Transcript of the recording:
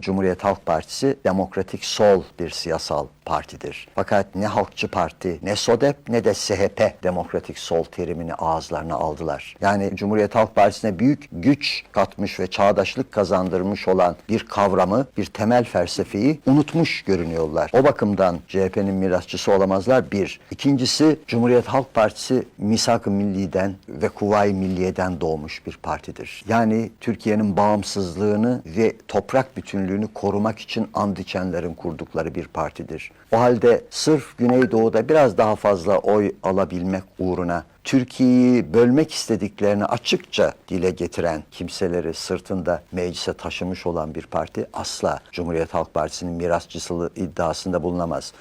Cumhuriyet Halk Partisi demokratik sol bir siyasal partidir. Fakat ne Halkçı Parti, ne SODEP ne de SHP demokratik sol terimini ağızlarına aldılar. Yani Cumhuriyet Halk Partisi'ne büyük güç katmış ve çağdaşlık kazandırmış olan bir kavramı, bir temel felsefeyi unutmuş görünüyorlar. O bakımdan CHP'nin mirasçısı olamazlar bir. İkincisi Cumhuriyet Halk Partisi misak-ı milliden ve kuvayi milliyeden doğmuş bir partidir. Yani Türkiye'nin bağımsızlığını ve toprak bütünlüğünü korumak için and içenlerin kurdukları bir partidir. O halde sırf Güneydoğu'da biraz daha fazla oy alabilmek uğruna Türkiye'yi bölmek istediklerini açıkça dile getiren kimseleri sırtında meclise taşımış olan bir parti asla Cumhuriyet Halk Partisi'nin mirasçısı iddiasında bulunamaz.